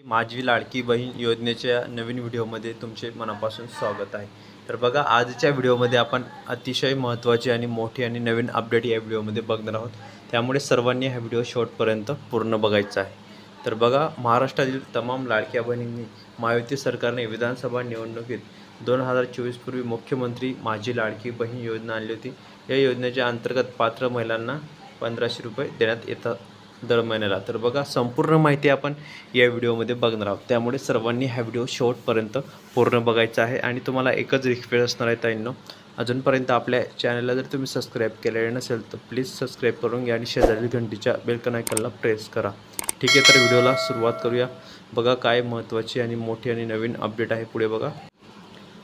माझी लाडकी बहीण योजनेच्या नवीन व्हिडिओमध्ये तुमचे मनापासून स्वागत आहे. तर बघा आजच्या व्हिडिओमध्ये आपण अतिशय महत्त्वाची आणि मोठी आणि नवीन अपडेट या व्हिडिओमध्ये बघणार आहोत. त्यामुळे सर्वांनी हा व्हिडिओ शेवटपर्यंत पूर्ण बघायचा आहे. तर बघा महाराष्ट्रातील तमाम लाडक्या बहिणींनी महायुती सरकारने विधानसभा निवडणुकीत दोन हजार चोवीसपूर्वी मुख्यमंत्री माझी लाडकी बहीण योजना आणली होती. या योजनेच्या अंतर्गत पात्र महिलांना पंधराशे रुपये देण्यात येतात दर महिन्याला. तर बघा संपूर्ण माहिती आपण या व्हिडिओमध्ये बघणार आहोत. त्यामुळे सर्वांनी हा व्हिडिओ शेवटपर्यंत पूर्ण बघायचा आहे. आणि तुम्हाला एकच रिक्वेस्ट असणार आहे ताईंनो अजूनपर्यंत आपल्या चॅनलला जर तुम्ही सबस्क्राईब केलेले नसेल तर प्लीज सबस्क्राईब करून घ्या आणि शेजारील घंटीच्या बेलकन आयकनला प्रेस करा. ठीक आहे तर व्हिडिओला सुरुवात करूया. बघा काय महत्त्वाची आणि मोठी आणि नवीन अपडेट आहे पुढे बघा.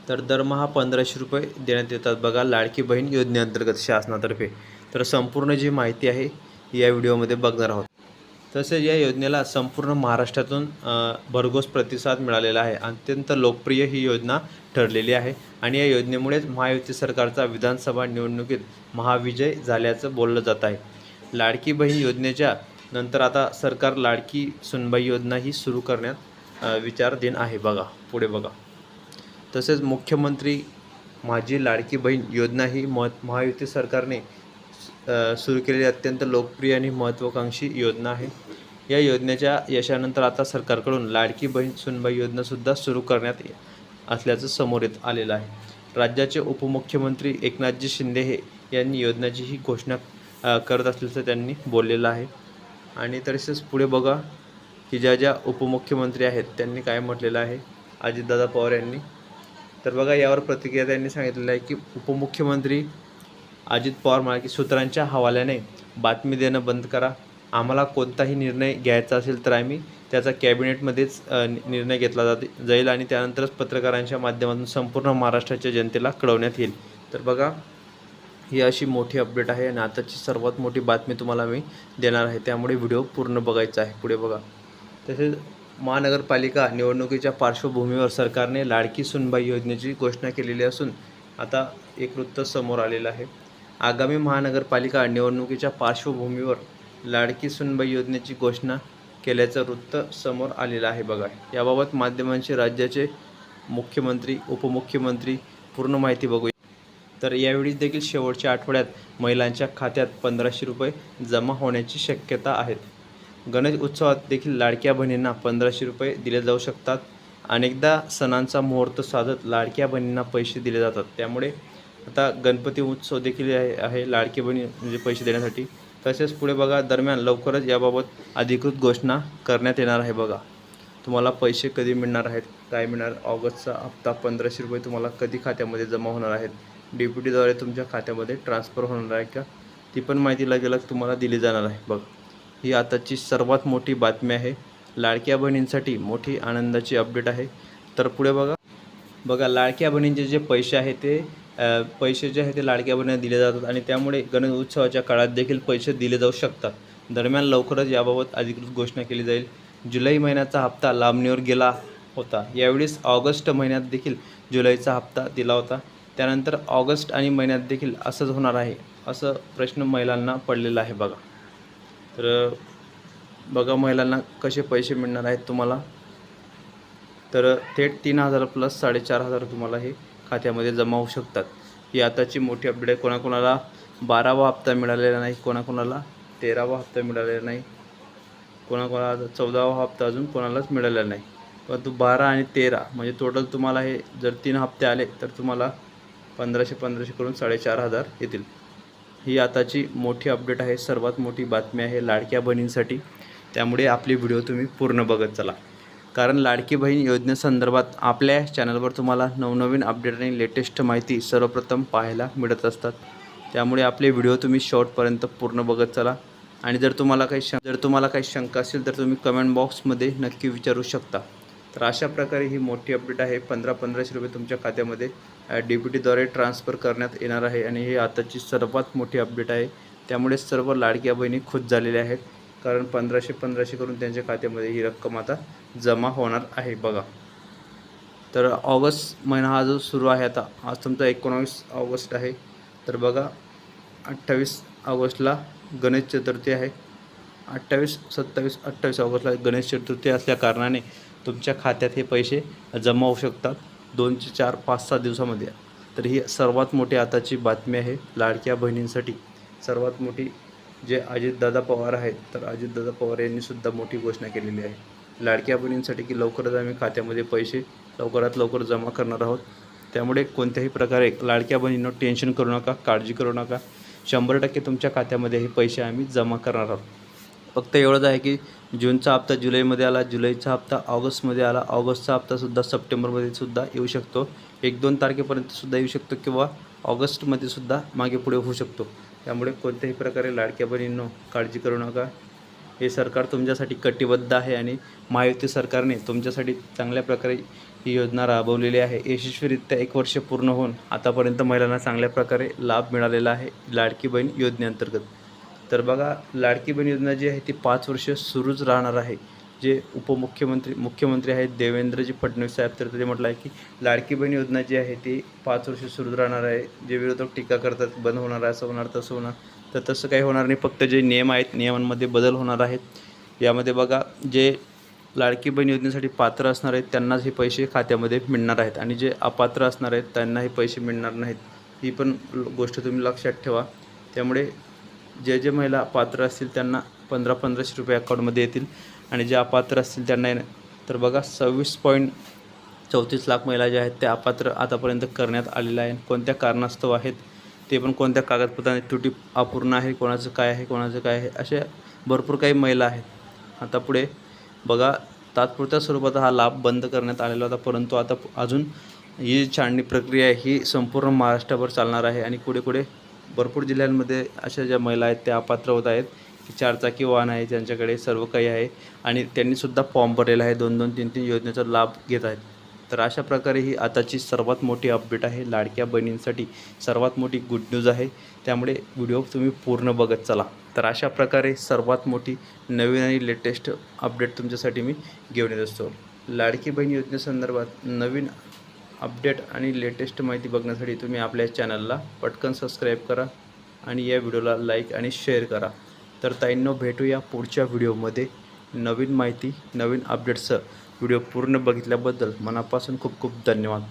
तर दरमहा पंधराशे रुपये देण्यात येतात बघा लाडकी बहीण योजनेअंतर्गत शासनातर्फे. तर संपूर्ण जी माहिती आहे या व्हिडिओमध्ये बघणार आहोत. तसेच या योजनेला संपूर्ण महाराष्ट्रातून भरघोस प्रतिसाद मिळालेला आहे. अत्यंत लोकप्रिय ही योजना ठरलेली आहे. आणि या योजनेमुळेच महायुती सरकारचा विधानसभा निवडणुकीत महाविजय झाल्याचं बोललं जात आहे. लाडकी बहीण योजनेच्या नंतर आता सरकार लाडकी सुनबाई योजना ही सुरू करण्यात विचार देण आहे बघा पुढे बघा. तसेच मुख्यमंत्री माझी लाडकी बहीण योजना ही म महायुती सरकारने सुरू केलेली अत्यंत लोकप्रिय आणि महत्त्वाकांक्षी योजना आहे. या योजनेच्या यशानंतर आता सरकारकडून लाडकी बहीण सुनबाई योजनासुद्धा सुरू करण्यात असल्याचं समोर येत आलेलं आहे. राज्याचे उपमुख्यमंत्री एकनाथजी शिंदे हे यांनी योजनेची ही घोषणा करत असल्याचं त्यांनी बोललेलं आहे. आणि तसेच पुढे बघा की ज्या ज्या उपमुख्यमंत्री आहेत त्यांनी काय म्हटलेलं आहे अजितदादा पवार यांनी. तर बघा यावर प्रतिक्रिया त्यांनी सांगितलेलं आहे की उपमुख्यमंत्री अजित पवार म्हणाले की सूत्रांच्या हवाल्याने बातमी देणं बंद करा. आम्हाला कोणताही निर्णय घ्यायचा असेल तर आम्ही त्याचा कॅबिनेटमध्येच निर्णय घेतला जाते जाईल आणि त्यानंतरच पत्रकारांच्या माध्यमातून संपूर्ण महाराष्ट्राच्या जनतेला कळवण्यात येईल. तर बघा ही अशी मोठी अपडेट आहे आणि आताची सर्वात मोठी बातमी तुम्हाला मी देणार आहे. त्यामुळे व्हिडिओ पूर्ण बघायचा आहे. पुढे बघा. तसेच महानगरपालिका निवडणुकीच्या पार्श्वभूमीवर सरकारने लाडकी सुनबाई योजनेची घोषणा केलेली असून आता एक वृत्त समोर आलेलं आहे. आगामी महानगरपालिका निवडणुकीच्या पार्श्वभूमीवर लाडकी सुनबाई योजनेची घोषणा केल्याचं वृत्त समोर आलेलं आहे बघा. याबाबत माध्यमांचे राज्याचे मुख्यमंत्री उपमुख्यमंत्री पूर्ण माहिती बघू तर यावेळी देखील शेवटच्या आठवड्यात महिलांच्या खात्यात पंधराशे रुपये जमा होण्याची शक्यता आहेत गणेश उत्सवात देखील लाडक्या बहिणींना पंधराशे रुपये दिले जाऊ शकतात. अनेकदा सणांचा मुहूर्त साधत लाडक्या बहिणींना पैसे दिले जातात. त्यामुळे आता गणपती उत्सव देखील आहे आहे लाडकी बहिणी म्हणजे पैसे देण्यासाठी. तसेच पुढे बघा दरम्यान लवकरच याबाबत अधिकृत घोषणा करण्यात येणार आहे बघा. तुम्हाला पैसे कधी मिळणार आहेत काय मिळणार? ऑगस्टचा हप्ता पंधराशे रुपये तुम्हाला कधी खात्यामध्ये जमा होणार आहेत? डी तुमच्या खात्यामध्ये ट्रान्सफर होणार आहे का? ती पण माहिती लगेलग तुम्हाला दिली जाणार आहे बघ. ही आताची सर्वात मोठी बातमी आहे. लाडक्या बहिणींसाठी मोठी आनंदाची अपडेट आहे. तर पुढे बघा. बघा लाडक्या बहिणींचे जे पैसे आहे ते पैसे जे आहे ते लाडक्या बहिणींना दिले जातात आणि त्यामुळे गणेश उत्सवाच्या काळात देखील पैसे दिले जाऊ शकतात. दरम्यान लवकरच याबाबत अधिकृत घोषणा केली जाईल. जुलै महिन्याचा हप्ता लांबणीवर गेला होता. यावेळेस ऑगस्ट महिन्यात देखील जुलैचा हप्ता दिला होता. त्यानंतर ऑगस्ट आणि महिन्यात देखील असंच होणार आहे असं प्रश्न महिलांना पडलेला आहे बघा. तर बघा महिलांना कसे पैसे मिळणार आहेत तुम्हाला. तर थेट तीन हजार प्लस साडेचार हजार तुम्हाला हे खात्यामध्ये जमा होऊ शकतात. ही आताची मोठी अपडेट आहे. कोणाकोणाला बारावा हप्ता मिळालेला नाही कोणाकोणाला तेरावा हप्ता मिळालेला नाही कोणाकोणाला चौदावा हप्ता अजून कोणालाच मिळालेला नाही. परंतु बारा आणि तेरा म्हणजे टोटल तुम्हाला हे जर तीन हप्ते आले तर तुम्हाला पंधराशे पंधराशे करून साडेचार हजार येतील. ही आताची मोठी अपडेट आहे. सर्वात मोठी बातमी आहे लाडक्या बहिणींसाठी. त्यामुळे आपली व्हिडिओ तुम्ही पूर्ण बघत चला. कारण लाडकी बहीण योजनेसंदर्भात आपल्या चॅनलवर तुम्हाला नवनवीन अपडेट आणि लेटेस्ट माहिती सर्वप्रथम पाहायला मिळत असतात. त्यामुळे आपले व्हिडिओ तुम्ही शॉर्टपर्यंत पूर्ण बघत चला. आणि जर तुम्हाला काही शं जर तुम्हाला काही शंका असेल तर तुम्ही कमेंट बॉक्समध्ये नक्की विचारू शकता. तर अशा प्रकारे ही मोठी अपडेट आहे. पंधरा पंधराशे रुपये तुमच्या खात्यामध्ये डी पी टीद्वारे ट्रान्सफर करण्यात येणार आहे. आणि ही आताची सर्वात मोठी अपडेट आहे. त्यामुळे सर्व लाडक्या बहिणी खुश झालेल्या आहेत. कारण पंधराशे पंधराशे करून त्यांच्या खात्यामध्ये ही रक्कम आता जमा होणार आहे. बघा. तर ऑगस्ट महिना हा जो सुरू आहे आता आज तुमचा एकोणावीस ऑगस्ट आहे. तर बघा अठ्ठावीस ऑगस्टला गणेश चतुर्थी आहे. अठ्ठावीस सत्तावीस अठ्ठावीस ऑगस्टला गणेश चतुर्थी असल्या कारणाने तुमच्या खात्यात हे पैसे जमा होऊ शकतात दोनचे चार पाच सहा दिवसामध्ये. तर ही सर्वात मोठी आताची बातमी आहे लाडक्या बहिणींसाठी. सर्वात मोठी जे अजितदादा पवार आहेत तर अजितदादा पवार यांनीसुद्धा मोठी घोषणा केलेली आहे. लाडक्या बहिणींसाठी की लवकरच आम्ही खात्यामध्ये पैसे लवकरात लवकर जमा करणार आहोत. त्यामुळे कोणत्याही प्रकारे लाडक्या बहिणींना टेन्शन करू नका काळजी करू नका. शंभर टक्के तुमच्या खात्यामध्ये हे पैसे आम्ही जमा करणार आहोत. फक्त एवढंच आहे की जूनचा हप्ता जुलैमध्ये आला जुलैचा हप्ता ऑगस्टमध्ये आला. ऑगस्टचा हप्तासुद्धा सप्टेंबरमध्ये सुद्धा येऊ शकतो. एक दोन तारखेपर्यंत सुद्धा येऊ शकतो किंवा ऑगस्टमध्ये सुद्धा मागे पुढे होऊ शकतो. त्यामुळे कोणत्याही प्रकारे लाडक्या बहिणींनो काळजी करू नका. हे सरकार तुमच्यासाठी कटिबद्ध आहे आणि महायुती सरकारने तुमच्यासाठी चांगल्या प्रकारे ही योजना राबवलेली आहे. यशस्वीरित्या एक वर्ष पूर्ण होऊन आतापर्यंत महिलांना चांगल्या प्रकारे लाभ मिळालेला आहे लाडकी बहीण योजनेअंतर्गत. तर बघा लाडकी बहीण योजना जी आहे ती पाच वर्ष सुरूच राहणार आहे. जे उपमुख्यमंत्री मुख्यमंत्री आहेत देवेंद्रजी फडणवीस साहेब तर ते म्हटलं आहे की लाडकी बहीण योजना जी आहे ती पाच वर्ष सुरू राहणार आहे. जे विरोधक टीका करतात बंद होणार आहे असं होणार तसं होणार. तर तसं काही होणार नाही. फक्त जे नियम आहेत नियमांमध्ये बदल होणार आहेत. यामध्ये बघा जे लाडकी बहीण योजनेसाठी पात्र असणार आहेत त्यांनाच हे पैसे खात्यामध्ये मिळणार आहेत. आणि जे अपात्र असणार आहेत त्यांना हे पैसे मिळणार नाहीत. ही पण गोष्ट तुम्ही लक्षात ठेवा. त्यामुळे जे जे महिला पात्र असतील त्यांना पंधरा पंधराशे रुपये अकाउंटमध्ये येतील. आणि जे अपात्र असतील त्यांना तर बघा सव्वीस पॉईंट चौतीस लाख महिला ज्या आहेत त्या अपात्र आतापर्यंत करण्यात आलेल्या आहे कोणत्या कारणास्तव आहेत ते पण कोणत्या कागदपत्रांनी त्रुटी अपूर्ण आहे कोणाचं काय आहे कोणाचं काय आहे अशा भरपूर काही महिला आहेत. आता पुढे बघा तात्पुरत्या स्वरूपात हा लाभ बंद करण्यात आलेला होता परंतु आता अजून ही छाणणी प्रक्रिया आहे ही संपूर्ण महाराष्ट्राभर चालणार आहे. आणि पुढे पुढे भरपूर जिल्ह्यांमध्ये अशा ज्या महिला आहेत त्या अपात्र होत आहेत. चारचाकी वाहन आहे ज्यांच्याकडे सर्व काही आहे आणि त्यांनीसुद्धा फॉर्म भरलेला आहे. दोन दोन तीन तीन योजनेचा लाभ घेत आहेत. तर अशा प्रकारे ही आताची सर्वात मोठी अपडेट आहे. लाडक्या बहिणींसाठी सर्वात मोठी गुड न्यूज आहे. त्यामुळे व्हिडिओ तुम्ही पूर्ण बघत चला. तर अशा प्रकारे सर्वात मोठी नवीन आणि लेटेस्ट अपडेट तुमच्यासाठी मी घेऊन येत असतो. लाडकी बहीण योजनेसंदर्भात नवीन अपडेट आणि लेटेस्ट माहिती बघण्यासाठी तुम्ही आपल्या चॅनलला पटकन सबस्क्राईब करा आणि या व्हिडिओला लाईक आणि शेअर करा. तर ताईंनो भेटूया पुढच्या व्हिडिओमध्ये. नवीन माहिती नवीन अपडेट्सचं व्हिडिओ पूर्ण बघितल्याबद्दल मनापासून खूप खूप धन्यवाद.